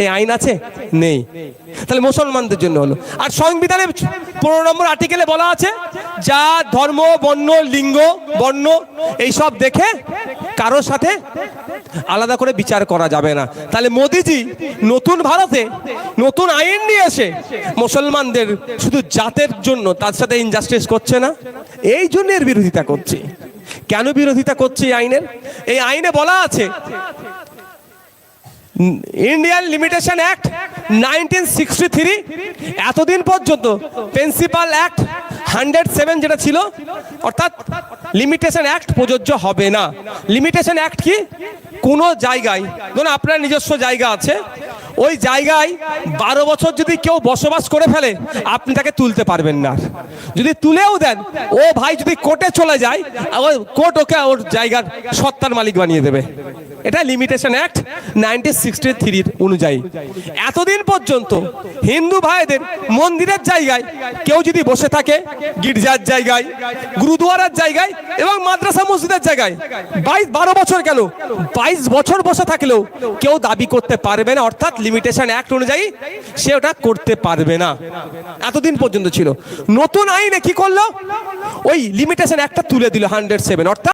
এই আইন আছে? নেই। তাহলে মুসলমানদের জন্য হলো। আর সংবিধানে পনেরো নম্বর আর্টিকেলে বলা আছে, যা ধর্ম, বর্ণ, লিঙ্গ, বর্ণ, এইসব দেখে কারোর সাথে আলাদা করে বিচার করা যাবে না। তাহলে মোদিজি নতুন ভারতে নতুন আইন নিয়ে এসে মুসলমানদের শুধু জাতের জন্য তার সাথে ইনজাস্টিস করছে না? এই জন্য এর বিরোধিতা করছে। কেন বিরোধিতা করছে এই আইনের? এই আইনে বলা আছে Indian limitation act nineteen sixty three এতদিন পর্যন্ত প্রিন্সিপাল অ্যাক্ট হান্ড্রেড সেভেন যেটা ছিল, অর্থাৎ লিমিটেশন অ্যাক্ট প্রযোজ্য হবে না। লিমিটেশন অ্যাক্ট কি? কোনো জায়গায়, ধরুন আপনার নিজস্ব জায়গা আছে, ওই জায়গায় বারো বছর যদি কেউ বসবাস করে ফেলে, আপনি তাকে তুলতে পারবেন না। যদি তুলেও দেন, ও ভাই যদি কোর্টে চলে যায় কোর্ট ওকে ওর জায়গার সত্তার মালিক বানিয়ে দেবে। এটা লিমিটেশন অ্যাক্ট নাইনটিন সিক্সটি থ্রির অনুযায়ী। এতদিন পর্যন্ত হিন্দু ভাইদের মন্দিরের জায়গায় কেউ যদি বসে থাকে, গির্জার জায়গায়, গুরুদুয়ারার জায়গায় এবং মাদ্রাসা মসজিদের জায়গায়, বাইশ, বারো বছর কেন? বাইশ বছর বসে থাকলেও কেউ দাবি করতে পারবে না, অর্থাৎ লিমিটেশন অ্যাক্ট অনুযায়ী সে ওটা করতে পারবে না। এতদিন পর্যন্ত ছিল। নতুন আইনে কি করল? ওই লিমিটেশন একটা তুলে দিল হান্ড্রেড সেভেন অর্থাৎ